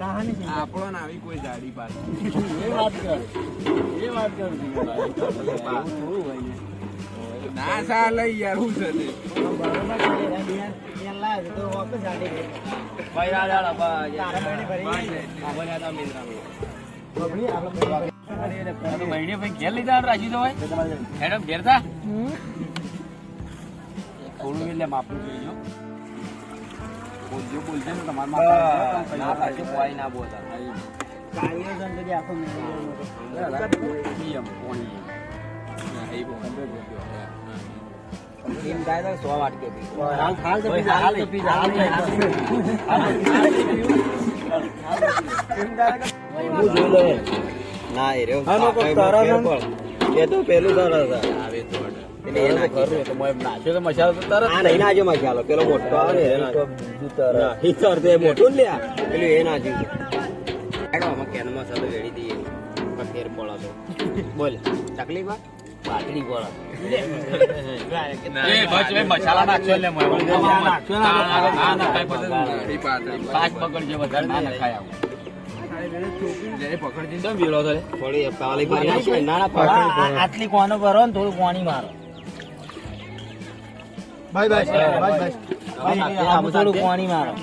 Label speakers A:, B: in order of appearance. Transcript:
A: આપણો ને આવી કોઈ જાડી પાડી.
B: એ વાત કર. એ વાત કર ના.
A: ચાલે યાર હું છે
C: થોડું એટલે માપનું જોઈજો બોલજો બોલજો ને તમારે માપનું ના પાછું કોઈ ના બોલતા
B: બધી આખો તો હાલ તો હાલ. તો
D: લે ના એ રહ્યો. એ તો પેલું તરત
A: આવે તો
D: એટલે એ નાખી
C: કરું તો મોય નાખ્યો તો મસાલો તો તરત
D: આ નહીં નાખ્યો માં પેલો મોટો આવે એ નાખ્યો. ના, ઈ તરત એ મોટું જ પેલું એ નાખ્યું આમાં વેડી દઈએ પણ ફેર તો બોલ તકલીફ આ?
C: પાતળી એ મસાલા એટલે મોય
B: ને
C: ના
A: પાતળી.
C: બગડ જે વધારે ના નખાય આવું
B: આટલી કોનો ભરો ને થોડું કોણી મારો ભાઈ આમાં થોડું કોણી મારો